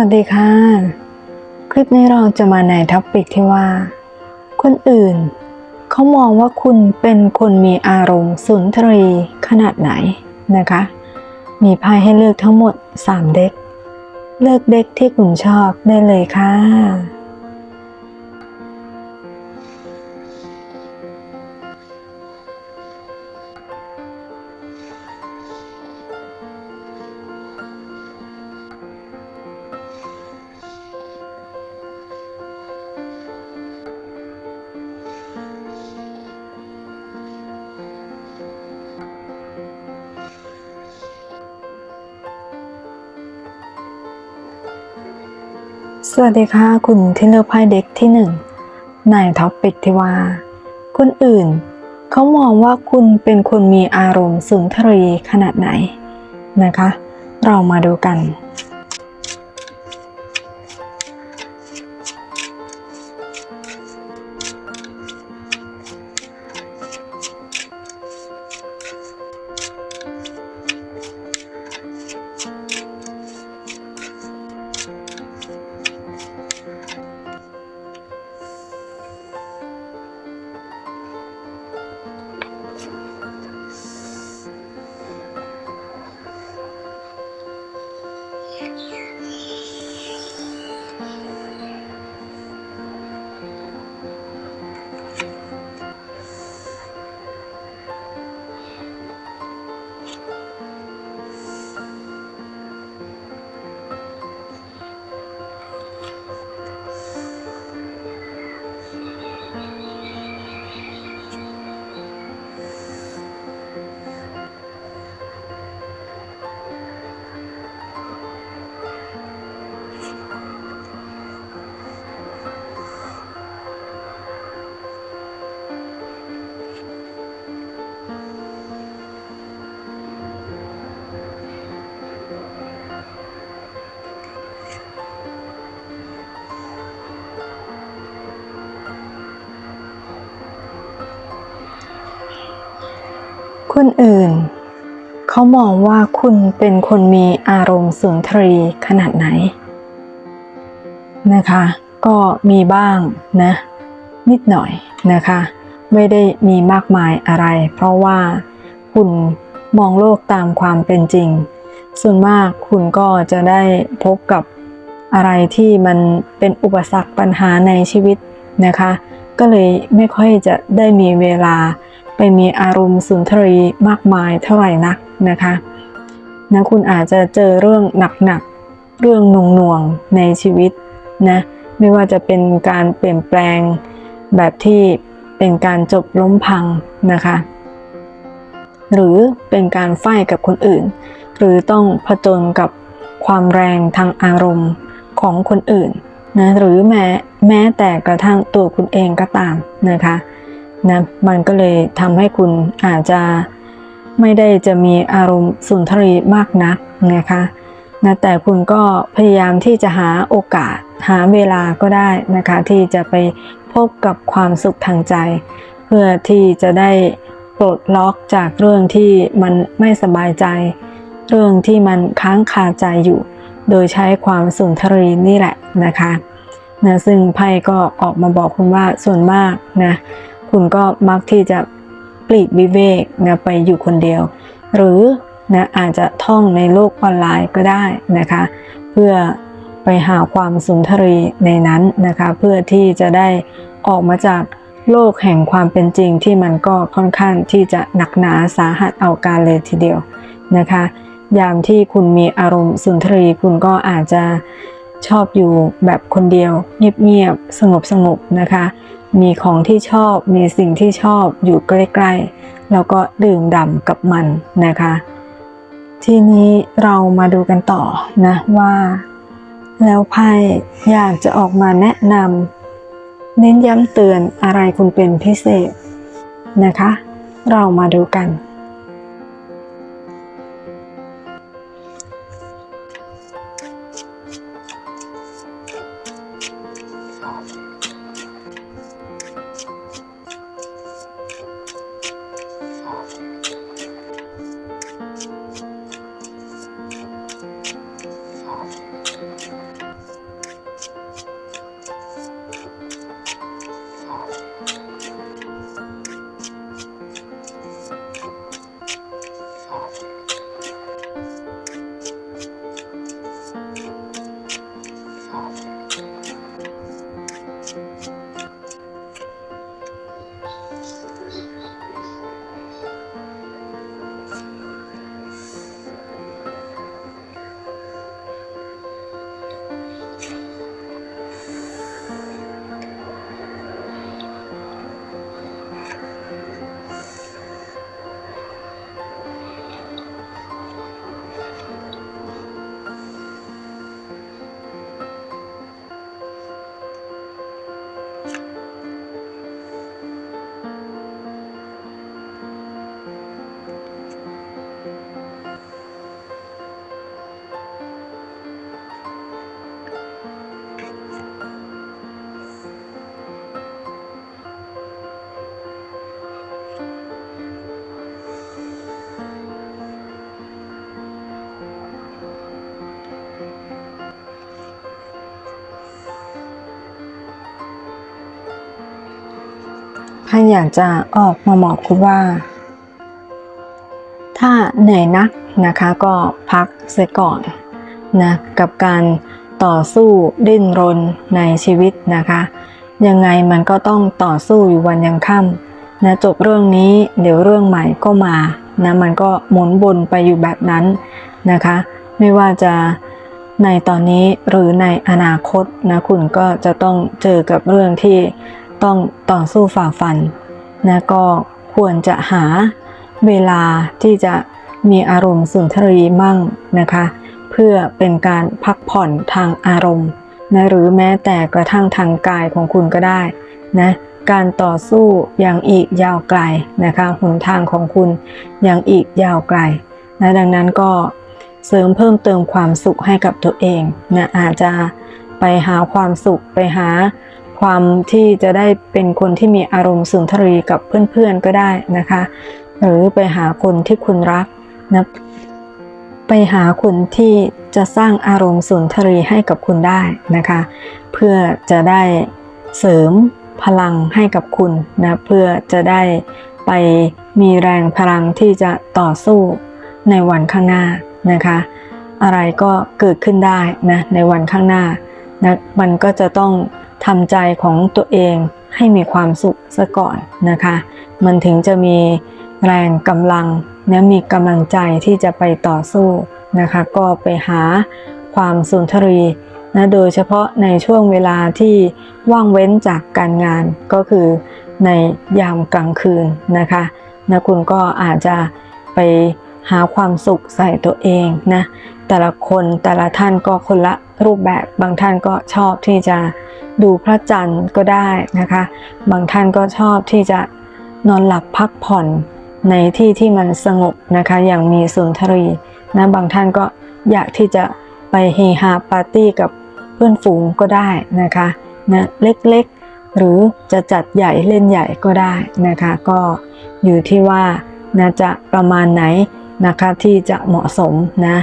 สวัสดีค่ะ คลิปนี้เราจะมาในท็อปิกที่ว่า คนอื่น เขามองว่าคุณเป็นคนมีอารมณ์สุนทรีขนาดไหนนะคะ มีไพ่ให้เลือกทั้งหมด 3 เด็ก เลือกเด็กที่คุณชอบได้เลยค่ะ วัสดีค่ะ คุณที่เลือกไพ่เด็กที่หนึ่งนายท็อปปิกทิวา คนอื่น เขามองว่าคุณเป็นคนมีอารมณ์สุนทรีขนาดไหนนะคะ เรามาดูกัน คนอื่น เขามองว่าคุณเป็นคนมีอารมณ์สุนทรีขนาดไหน นะคะ ก็มีบ้างนะ นิดหน่อยนะคะ ไม่ได้มีมากมายอะไร เพราะว่าคุณมองโลกตามความเป็นจริง ส่วนมากคุณก็จะได้พบกับอะไรที่มันเป็นอุปสรรคปัญหาในชีวิตนะคะ ก็เลยไม่ค่อยจะได้มีเวลา ไปมีอารมณ์สุนทรีมากมายเท่าไหร่นักนะคะนะคุณอาจจะเจอเรื่องหนักๆ เรื่องหน่วงๆ ในชีวิตนะไม่ว่าจะเป็นการเปลี่ยนแปลงแบบที่เป็นการจบล้มพังนะคะ หรือเป็นการไฟกับคนอื่น หรือต้องผจญกับความแรงทางอารมณ์ของคนอื่นนะหรือแม้แม้แต่กระทั่งตัวคุณเองก็ตามนะคะ นะมันก็เลยทำให้คุณอาจจะไม่ได้จะมีอารมณ์สุนทรีมากนักนะคะนะแต่คุณก็พยายามที่จะหาโอกาสหาเวลาก็ได้นะคะ ที่จะไปพบกับความสุขทางใจ เพื่อที่จะได้ปลดล็อกจากเรื่องที่มันไม่สบายใจ เรื่องที่มันค้างคาใจอยู่ โดยใช้ความสุนทรีนี่แหละนะคะนะซึ่งไพ่ก็ออกมาบอกคุณว่าส่วนมากนะ คุณก็มักที่จะปลีกวิเวกนะไปอยู่คนเดียว หรือนะอาจจะท่องในโลกออนไลน์ก็ได้นะคะ เพื่อไปหาความสุนทรีในนั้นนะคะ เพื่อที่จะได้ออกมาจากโลกแห่งความเป็นจริงที่มันก็ค่อนข้างที่จะหนักหนาสาหัสเอาการเลยทีเดียวนะคะ ยามที่คุณมีอารมณ์สุนทรีคุณก็อาจจะชอบอยู่แบบคนเดียว เงียบๆสงบๆนะคะ มีของที่ชอบ มีสิ่งที่ชอบอยู่ใกล้ๆ แล้วก็ดื่มด่ำกับมันนะคะ ทีนี้เรามาดูกันต่อนะว่า แล้วไพ่อยากจะออกมาแนะนำเน้นย้ำเตือนอะไรคุณเป็นพิเศษนะคะ เรามาดูกัน ใครอยากจะออกมาบอกคุณว่า ถ้าเหนื่อยนักนะคะก็พักเสียก่อนนะกับการต่อสู้ดิ้นรนในชีวิตนะคะ ยังไงมันก็ต้องต่อสู้อยู่วันยังค่ำนะจบเรื่องนี้เดี๋ยวเรื่องใหม่ก็มานะมันก็หมุนวนไปอยู่แบบนั้นนะคะ ไม่ว่าจะในตอนนี้หรือในอนาคตนะคุณก็จะต้องเจอกับเรื่องที่ ต้องต่อสู้ฝ่าฟันนะก็ควรจะหาเวลาที่จะมีอารมณ์สุนทรีมั่งนะคะ เพื่อเป็นการพักผ่อนทางอารมณ์นะหรือแม้แต่กระทั่งทางกายของคุณก็ได้นะการต่อสู้ยังอีกยาวไกลนะคะหนทางของคุณยังอีกยาวไกลนะดังนั้นก็เสริมเพิ่มเติมความสุขให้กับตัวเองนะอาจจะไปหาความสุขไปหา ความที่จะได้เป็นคนที่มีอารมณ์สุนทรีกับเพื่อนๆก็ได้นะคะ หรือไปหาคนที่คุณรักนะไปหาคนที่จะสร้างอารมณ์สุนทรีให้กับคุณได้นะคะ เพื่อจะได้เสริมพลังให้กับคุณนะเพื่อจะได้ไปมีแรงพลังที่จะต่อสู้ในวันข้างหน้านะคะ อะไรก็เกิดขึ้นได้นะในวันข้างหน้านะมันก็จะต้อง ทำใจของตัวเองให้มีความสุขซะก่อนนะคะ มันถึงจะมีแรงกำลังนะมีกำลังใจที่จะไปต่อสู้นะคะ ก็ไปหาความสุนทรีนะโดยเฉพาะในช่วงเวลาที่ว่างเว้นจากการงานก็คือในยามกลางคืนนะคะนะคุณก็อาจจะไปหาความสุขใส่ตัวเองนะ แต่ละคนแต่ละท่านก็คนละรูปแบบบางท่านก็ชอบที่จะดูพระจันทร์ก็ได้นะคะ บางท่านก็ชอบที่จะนอนหลับพักผ่อนในที่ที่มันสงบนะคะ อย่างมีสุนทรีนะบางท่านก็อยากที่จะไปเฮฮาปาร์ตี้กับเพื่อนฝูงก็ได้นะคะนะเล็กๆ หรือจะจัดใหญ่เล่นใหญ่ก็ได้นะคะ ก็อยู่ที่ว่านะจะประมาณไหนนะคะที่จะเหมาะสมนะ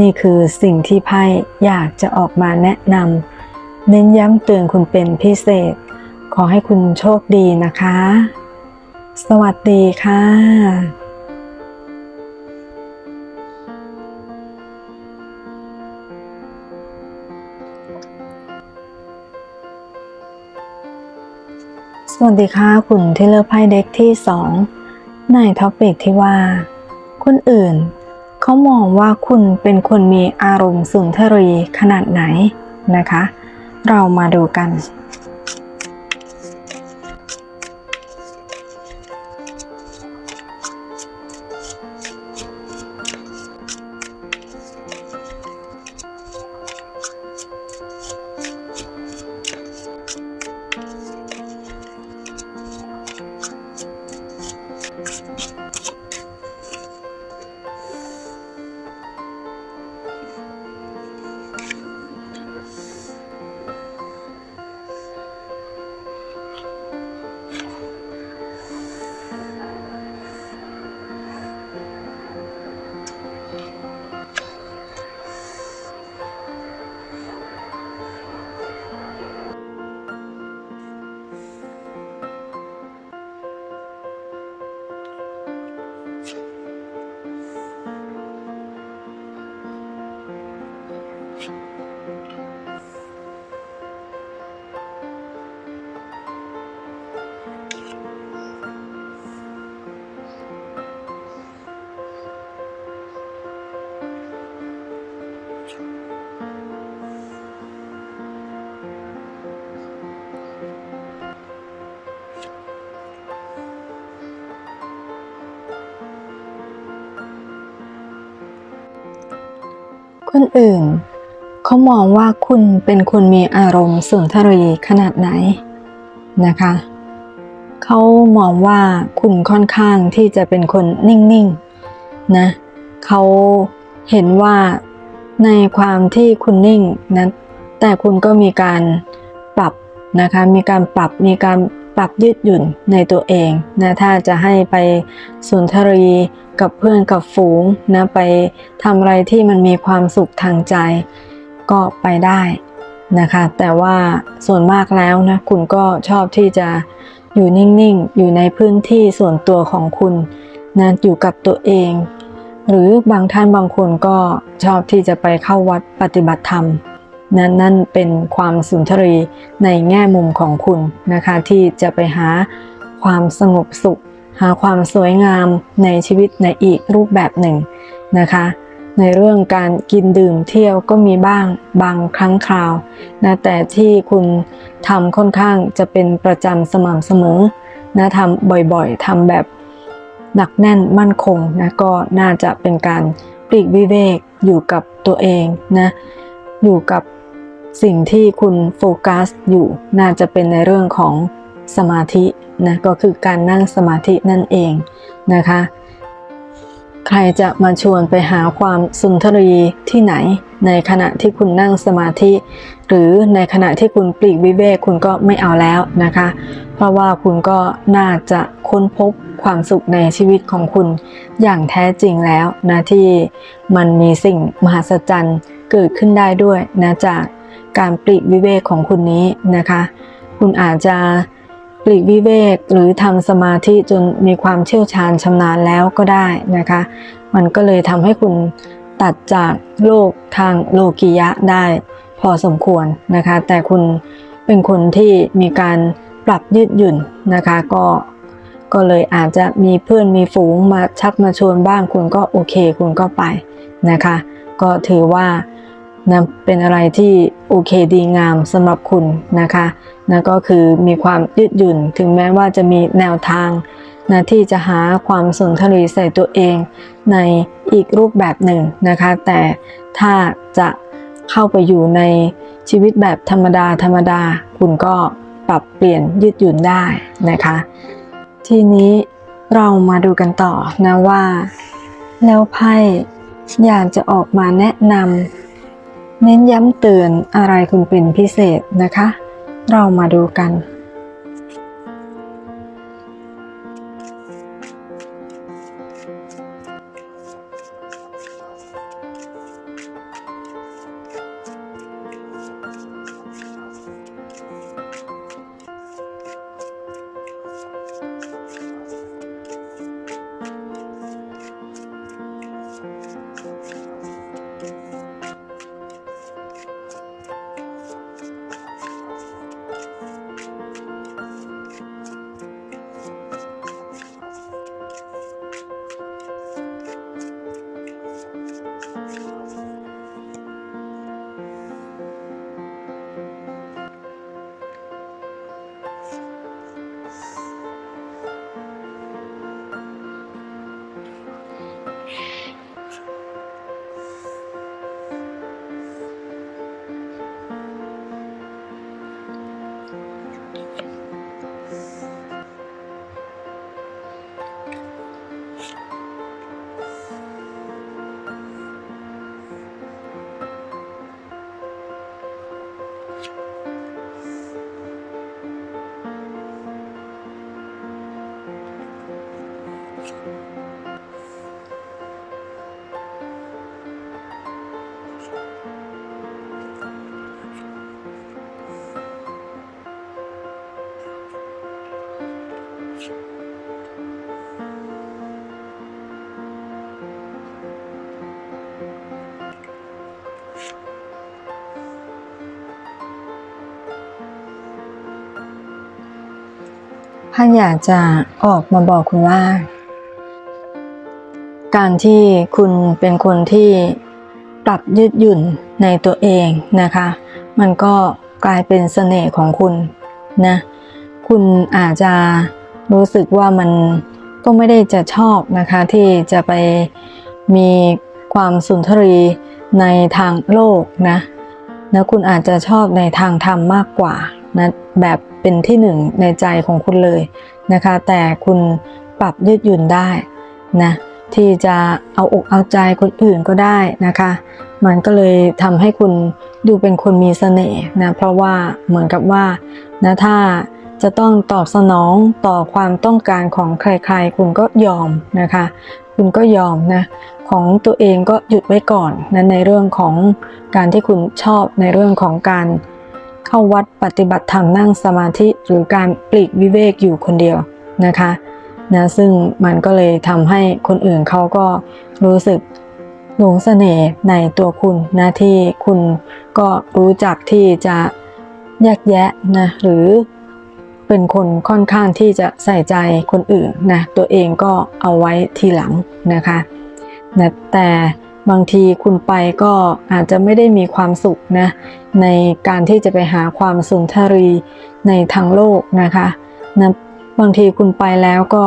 นี่คือสิ่งที่ไพ่อยากจะออกมาแนะนำเน้นย้ำเตือนคุณเป็นพิเศษ ขอให้คุณโชคดีนะคะ สวัสดีค่ะสวัสดีค่ะคุณที่เลือกไพ่เด็กที่ 2 ในท็อปิกที่ว่า คนอื่น เขามองว่าคุณเป็นคนมีอารมณ์สุนทรีขนาดไหนนะคะ เรามาดูกัน คนอื่น เขามองว่าคุณเป็นคนมีอารมณ์สุนทรีขนาดไหนนะคะ เขามองว่าคุณค่อนข้างที่จะเป็นคนนิ่งๆนะเขาเห็นว่าในความที่คุณนิ่งนะแต่คุณก็มีการปรับนะคะมีการปรับมีการปรับยืดหยุ่นในตัวเองนะถ้าจะให้ไปสุนทรี กับเพื่อนกับฝูงนะไปทำอะไรที่มันมีความสุขทางใจก็ไปได้นะคะ แต่ว่าส่วนมากแล้วนะคุณก็ชอบที่จะอยู่นิ่งๆ อยู่ในพื้นที่ส่วนตัวของคุณนะอยู่กับตัวเอง หรือบางท่านบางคนก็ชอบที่จะไปเข้าวัดปฏิบัติธรรมนั่นนั่นเป็นความสุนทรีในแง่มุมของคุณนะคะ ที่จะไปหาความสงบสุข หาความสวยงามในชีวิตในอีกรูปแบบหนึ่งนะคะ ในเรื่องการกินดื่มเที่ยวก็มีบ้างบางครั้งคราวนะแต่ที่คุณทำค่อนข้างจะเป็นประจำสม่ำเสมอนะทำบ่อยๆทำแบบหนักแน่นมั่นคงนะก็น่าจะเป็นการปลีกวิเวกอยู่กับตัวเองนะอยู่กับสิ่งที่คุณโฟกัสอยู่น่าจะเป็นในเรื่องของ สมาธินะก็คือการนั่งสมาธินั่นเองนะคะ ใครจะมาชวนไปหาความสุนทรีที่ไหน ในขณะที่คุณนั่งสมาธิ หรือในขณะที่คุณปลีกวิเวกคุณก็ไม่เอาแล้วนะคะ เพราะว่าคุณก็น่าจะค้นพบความสุขในชีวิตของคุณอย่างแท้จริงแล้วนะที่มันมีสิ่งมหัศจรรย์เกิดขึ้นได้ด้วยนะจากการปลีกวิเวกของคุณนี้นะคะ คุณอาจจะ ปลีกวิเวกหรือทำสมาธิจนมีความเชี่ยวชาญชำนาญแล้วก็ได้นะคะ มันก็เลยทำให้คุณตัดจากโลกทางโลกียะได้พอสมควรนะคะ แต่คุณเป็นคนที่มีการปรับยืดหยุ่นนะคะก็ก็เลยอาจจะมีเพื่อนมีฝูงมาชักมาชวนบ้างคุณก็โอเคคุณก็ไปนะคะ ก็ถือว่านะเป็นอะไรที่โอเคดีงามสำหรับคุณนะคะ นั่นก็คือมีความยืดหยุ่นถึงแม้ว่าจะมีแนวทางนะที่จะหาความสุนทรีใส่ตัวเองในอีกรูปแบบหนึ่งนะคะ แต่ถ้าจะเข้าไปอยู่ในชีวิตแบบธรรมดาธรรมดา คุณก็ปรับเปลี่ยนยืดหยุ่นได้นะคะ ทีนี้เรามาดูกันต่อนะว่า แล้วไพ่อยากจะออกมาแนะนำเน้นย้ำเตือนอะไรคุณเป็นพิเศษนะคะ เรามาดูกัน ท่านอยากจะออกมาบอกคุณว่า การที่คุณเป็นคนที่ปรับยืดหยุ่นในตัวเองนะคะ มันก็กลายเป็นเสน่ห์ของคุณนะคุณอาจจะรู้สึกว่ามันก็ไม่ได้จะชอบนะคะที่จะไปมีความสุนทรี ในทางโลกนะนะคุณอาจจะชอบในทางธรรมมากกว่านะแบบเป็นที่หนึ่งในใจของคุณเลยนะคะ แต่คุณปรับยืดหยุ่นได้นะที่จะเอาอกเอาใจคนอื่นก็ได้นะคะ มันก็เลยทำให้คุณดูเป็นคนมีเสน่ห์นะเพราะว่าเหมือนกับว่านะถ้า จะต้องตอบสนองต่อความต้องการของใครๆ คุณก็ยอมนะคะ คุณก็ยอมนะของตัวเองก็หยุดไว้ก่อนนะในเรื่องของการที่คุณชอบในเรื่องของการเข้าวัดปฏิบัติธรรมนั่งสมาธิหรือการปลีกวิเวกอยู่คนเดียวนะคะนะซึ่งมันก็เลยทำให้คนอื่นเขาก็รู้สึกหลงเสน่ห์ในตัวคุณนะที่คุณก็รู้จักที่จะแยกแยะนะหรือ เป็นคนค่อนข้างที่จะใส่ใจคนอื่นนะตัวเองก็เอาไว้ทีหลังนะคะนะแต่บางทีคุณไปก็อาจจะไม่ได้มีความสุขนะในการที่จะไปหาความสุนทรีในทางโลกนะคะนะบางทีคุณไปแล้วก็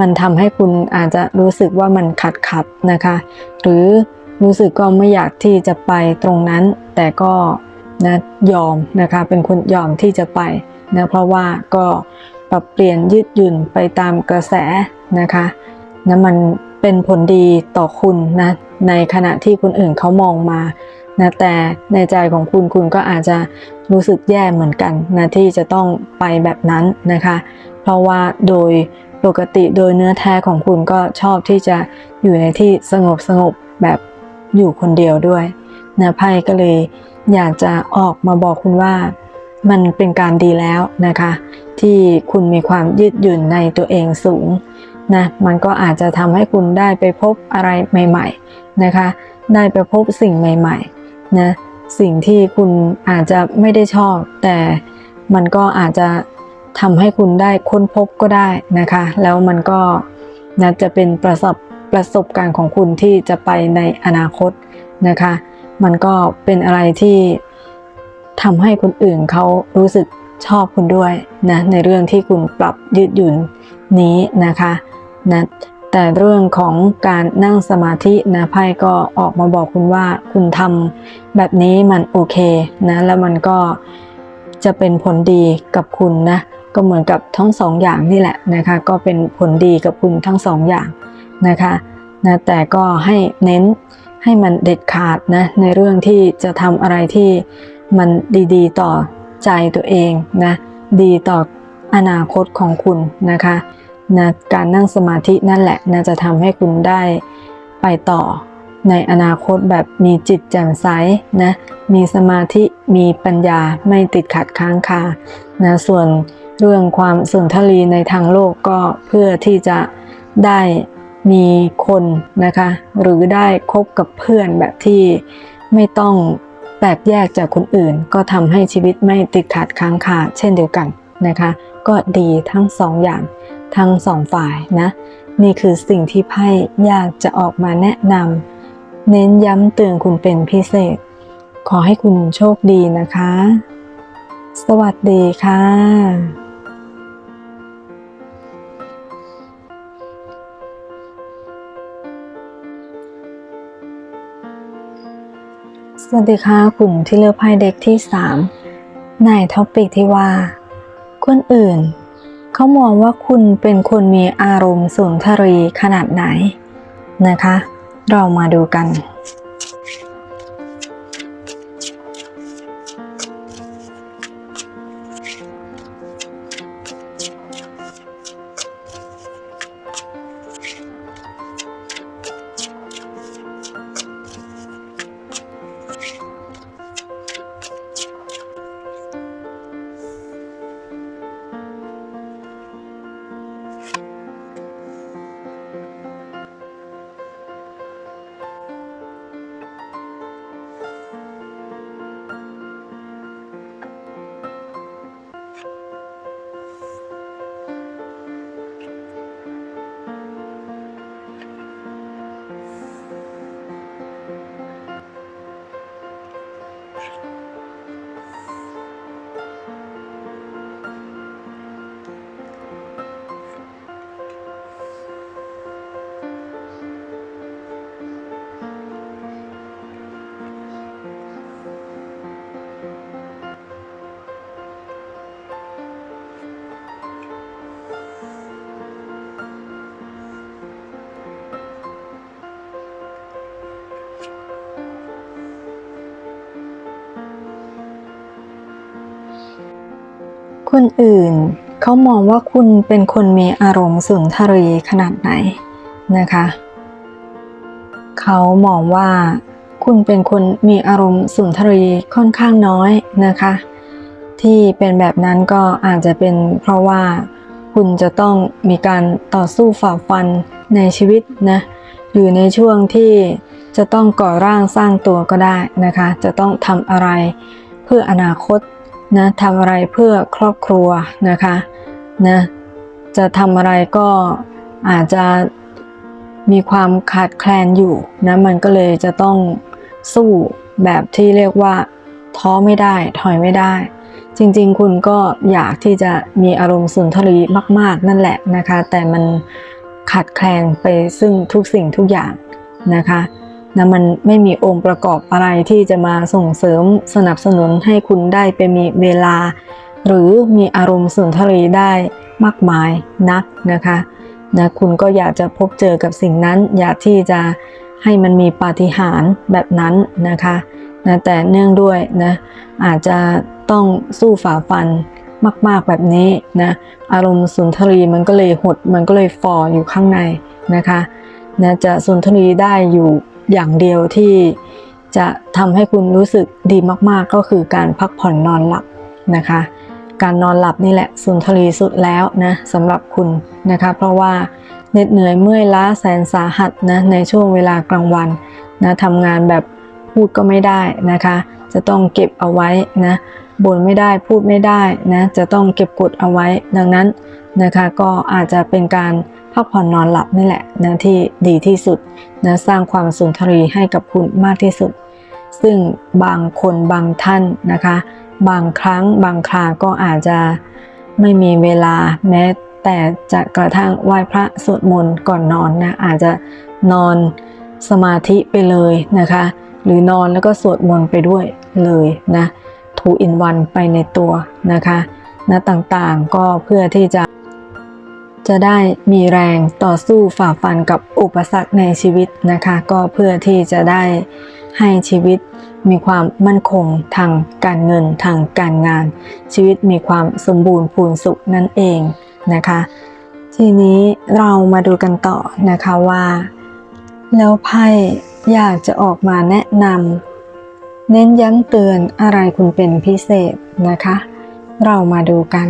มันทำให้คุณอาจจะรู้สึกว่ามันขัดขัดนะคะ หรือรู้สึกก็ไม่อยากที่จะไปตรงนั้น แต่ก็ นะยอมนะคะเป็นคนยอมที่จะไปนะเพราะว่าก็ปรับเปลี่ยนยืดหยุ่นไปตามกระแสนะคะนะมันเป็นผลดีต่อคุณนะในขณะที่คนอื่นเขามองมานะแต่ในใจของคุณคุณก็อาจจะรู้สึกแย่เหมือนกันนะที่จะต้องไปแบบนั้นนะคะ เพราะว่าโดยปกติโดยเนื้อแท้ของคุณก็ชอบที่จะอยู่ในที่สงบสงบแบบอยู่คนเดียวด้วยนะไพ่ก็เลย อยากจะออกมาบอกคุณว่า มันเป็นการดีแล้วนะคะ ที่คุณมีความยืดหยุ่นในตัวเองสูงนะมันก็อาจจะทำให้คุณได้ไปพบอะไรใหม่ ๆนะคะ ได้ไปพบสิ่งใหม่ๆนะสิ่งที่คุณอาจจะไม่ได้ชอบ แต่มันก็อาจจะทำให้คุณได้ค้นพบก็ได้นะคะ แล้วมันก็นะจะเป็นประสบประสบการณ์ของคุณที่จะไปในอนาคตนะคะ มันก็เป็นอะไรที่ทำให้คนอื่นเขารู้สึกชอบคุณด้วยนะในเรื่องที่คุณปรับยืดหยุ่นนี้นะคะนะแต่เรื่องของการนั่งสมาธินะไพ่ก็ออกมาบอกคุณว่าคุณทำแบบนี้มันโอเคนะแล้วมันก็จะเป็นผลดีกับคุณนะก็เหมือนกับทั้งสองอย่างนี่แหละนะคะก็เป็นผลดีกับคุณทั้งสองอย่างนะคะนะแต่ก็ให้เน้น ให้มันเด็ดขาดนะในเรื่องที่จะทำอะไรที่มันดีๆ ต่อใจตัวเองนะดีต่ออนาคตของคุณนะคะนะการนั่งสมาธินั่นแหละนะจะทำให้คุณได้ไปต่อในอนาคตแบบมีจิตแจ่มใสนะมีสมาธิมีปัญญาไม่ติดขัดค้างคานะส่วนเรื่องความสุนทรีในทางโลกก็เพื่อที่จะได้ มีคนนะคะ หรือได้คบกับเพื่อนแบบที่ไม่ต้องแปลกแยกจากคนอื่น ก็ทำให้ชีวิตไม่ติดขัดค้างคาเช่นเดียวกันนะคะ ก็ดีทั้งสองอย่างทั้งสองฝ่ายนะ นี่คือสิ่งที่ไพ่อยากจะออกมาแนะนำเน้นย้ำเตือนคุณเป็นพิเศษ ขอให้คุณโชคดีนะคะ สวัสดีค่ะ สวัสดีค่ะกลุ่มที่เลือกไพ่เด็กที่ 3 ในท็อปิกที่ว่า คนอื่น เขามองว่าคุณเป็นคนมีอารมณ์สุนทรีขนาดไหนนะคะ เรามาดูกัน คนอื่น เขามองว่าคุณเป็นคนมีอารมณ์สุนทรีขนาดไหนนะคะ เขามองว่าคุณเป็นคนมีอารมณ์สุนทรีค่อนข้างน้อยนะคะ ที่เป็นแบบนั้นก็อาจจะเป็นเพราะว่าคุณจะต้องมีการต่อสู้ฝ่าฟันในชีวิตนะอยู่ในช่วงที่จะต้องก่อร่างสร้างตัวก็ได้นะคะ จะต้องทำอะไรเพื่ออนาคต นะทำอะไรเพื่อครอบครัวนะคะนะจะทำอะไรก็อาจจะมีความขาดแคลนอยู่นะมันก็เลยจะต้องสู้แบบที่เรียกว่าท้อไม่ได้ถอยไม่ได้ จริงๆ คุณก็อยากที่จะมีอารมณ์สุนทรีมาก ๆ นั่นแหละนะคะ แต่มันขาดแคลนไปซึ่งทุกสิ่งทุกอย่างนะคะ นะมันไม่มีองค์ประกอบอะไรที่จะมาส่งเสริมสนับสนุนให้คุณได้ไปมีเวลา หรือมีอารมณ์สุนทรีได้มากมายนักนะคะนะคุณก็อยากจะพบเจอกับสิ่งนั้น อยากที่จะให้มันมีปาฏิหาริย์แบบนั้นนะคะนะแต่เนื่องด้วยนะอาจจะต้องสู้ฝ่าฟันมาก ๆ แบบนี้นะอารมณ์สุนทรีมันก็เลยหดมันก็เลยฟออยู่ข้างในนะคะนะจะสุนทรีได้อยู่ อย่างเดียวที่จะทำให้คุณรู้สึกดีมากๆ ก็คือการพักผ่อนนอนหลับนะคะ การนอนหลับนี่แหละสุนทรีสุดแล้วนะสำหรับคุณนะคะ เพราะว่าเหน็ดเหนื่อยเมื่อยล้าแสนสาหัสนะในช่วงเวลากลางวันนะทำงานแบบพูดก็ไม่ได้นะคะ จะต้องเก็บเอาไว้นะบ่นไม่ได้พูดไม่ได้นะจะต้องเก็บกดเอาไว้ ดังนั้นนะคะก็อาจจะเป็นการ พักผ่อนนอนหลับนี่แหละนะที่ดีที่สุดนะสร้างความสุนทรีให้กับคุณมากที่สุด ซึ่งบางคนบางท่านนะคะ บางครั้งบางคราก็อาจจะไม่มีเวลาแม้แต่จะกระทั่งไหว้พระสวดมนต์ก่อนนอนนะอาจจะนอนสมาธิไปเลยนะคะ หรือนอนแล้วก็สวดมนต์ไปด้วยเลยนะทูอินวันไปในตัวนะคะนะต่างๆก็เพื่อที่จะ จะได้มีแรงต่อสู้ฝ่าฟันกับอุปสรรคในชีวิตนะคะ ก็เพื่อที่จะได้ให้ชีวิตมีความมั่นคงทางการเงินทางการงาน ชีวิตมีความสมบูรณ์พูนสุขนั่นเองนะคะ ทีนี้เรามาดูกันต่อนะคะว่า แล้วไพ่อยากจะออกมาแนะนำเน้นย้ำเตือนอะไรคุณเป็นพิเศษนะคะ เรามาดูกัน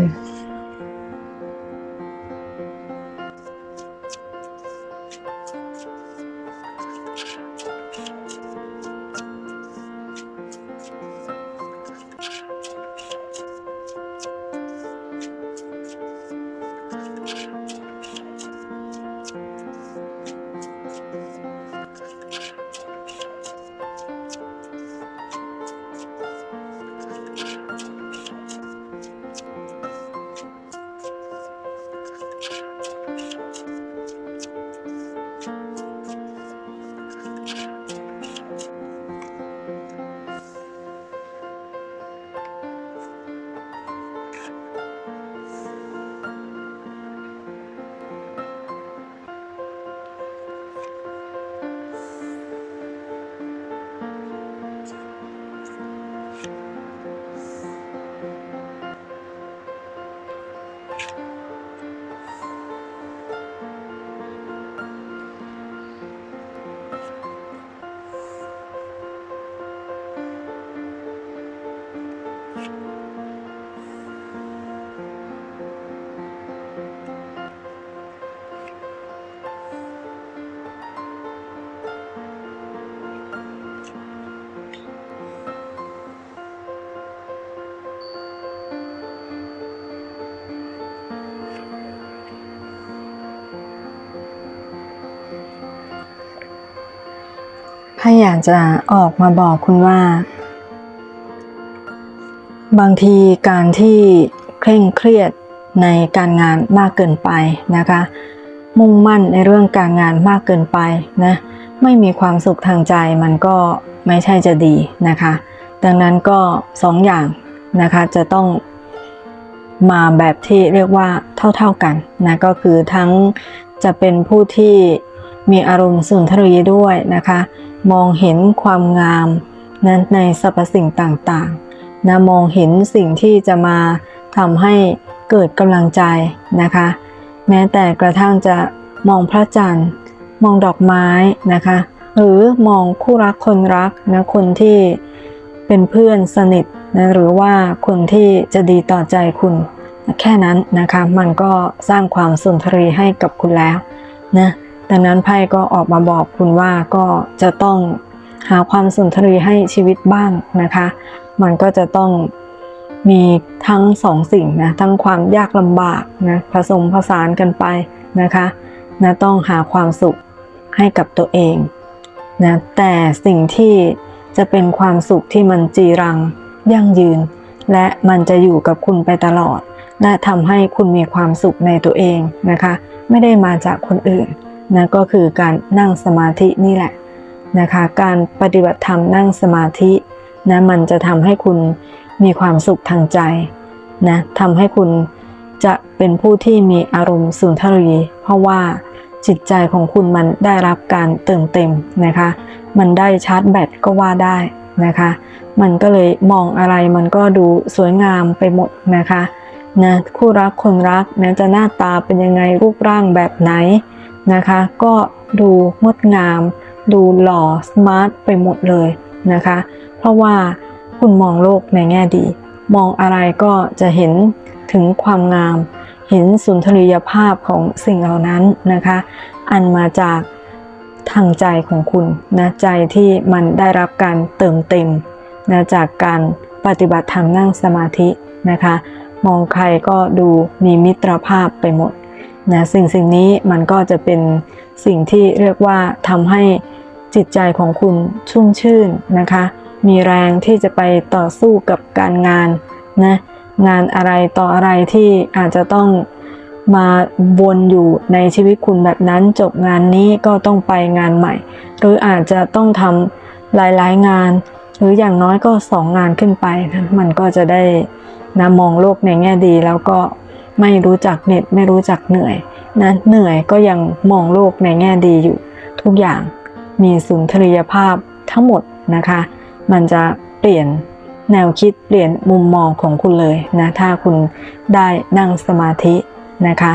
ถ้าอยากจะออกมาบอกคุณว่า บางทีการที่เคร่งเครียดในการงานมากเกินไปนะคะ มุ่งมั่นในเรื่องการงานมากเกินไปนะไม่มีความสุขทางใจมันก็ไม่ใช่จะดีนะคะ ดังนั้นก็สองอย่างนะคะจะต้องมาแบบที่เรียกว่าเท่าๆกันนะก็คือทั้งจะเป็นผู้ที่มีอารมณ์สุนทรีย์ด้วยนะคะ มองเห็นความงามนั้นในสรรพสิ่งต่างๆนะมองเห็นสิ่งที่จะมาทำให้เกิดกำลังใจนะคะ แม้แต่กระทั่งจะมองพระจันทร์ มองดอกไม้นะคะ หรือมองคู่รักคนรักนะคนที่เป็นเพื่อนสนิทนะหรือว่าคนที่จะดีต่อใจคุณ แค่นั้นนะคะ มันก็สร้างความสุนทรีให้กับคุณแล้วนะ ดังนั้นไพ่ก็ออกมาบอกคุณว่าก็จะต้องหาความสุนทรีให้ชีวิตบ้างนะคะ มันก็จะต้องมีทั้งสองสิ่งนะ ทั้งความยากลำบากนะผสมผสานกันไปนะคะนะต้องหาความสุขให้กับตัวเองนะแต่สิ่งที่จะเป็นความสุขที่มันจีรังยั่งยืน และมันจะอยู่กับคุณไปตลอด และทำให้คุณมีความสุขในตัวเองนะคะ ไม่ได้มาจากคนอื่น นะก็คือการนั่งสมาธินี่แหละนะคะการปฏิบัติธรรมนั่งสมาธินะมันจะทำให้คุณมีความสุขทางใจนะทำให้คุณจะเป็นผู้ที่มีอารมณ์สุนทรีเพราะว่าจิตใจของคุณมันได้รับการเติมเต็มนะคะ มันได้ชาร์จแบตก็ว่าได้นะคะ มันก็เลยมองอะไรมันก็ดูสวยงามไปหมดนะคะนะคู่รักคนรักนะจะหน้าตาเป็นยังไงรูปร่างแบบไหน นะคะ ก็ดูงดงาม ดูหล่อสมาร์ทไปหมดเลยนะคะ เพราะว่าคุณมองโลกในแง่ดี มองอะไรก็จะเห็นถึงความงาม เห็นสุนทรียภาพของสิ่งเหล่านั้นนะคะ อันมาจากทางใจของคุณนะใจที่มันได้รับการเติมเต็มนะจากการปฏิบัติธรรมนั่งสมาธินะคะ มองใครก็ดูมีมิตรภาพไปหมด นะสิ่งสิ่งนี้มันก็จะเป็นสิ่งที่เรียกว่าทำให้จิตใจของคุณชุ่มชื่นนะคะ มีแรงที่จะไปต่อสู้กับการงานนะงานอะไรต่ออะไรที่อาจจะต้องมาวนอยู่ในชีวิตคุณแบบนั้น จบงานนี้ก็ต้องไปงานใหม่ หรืออาจจะต้องทำหลายๆงาน หรืออย่างน้อยก็สองงานขึ้นไปนะมันก็จะได้นะมองโลกในแง่ดีแล้วก็ ไม่รู้จักเหน็ดไม่รู้จักเหนื่อยนะเหนื่อยก็ยังมองโลกในแง่ดีอยู่ ทุกอย่างมีสุนทรียภาพทั้งหมดนะคะ มันจะเปลี่ยนแนวคิดเปลี่ยนมุมมองของคุณเลยนะถ้าคุณได้นั่งสมาธินะคะ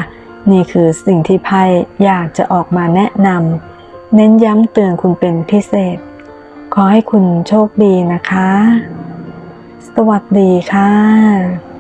นี่คือสิ่งที่ไพ่อยากจะออกมาแนะนำเน้นย้ำเตือนคุณเป็นพิเศษ ขอให้คุณโชคดีนะคะ สวัสดีค่ะ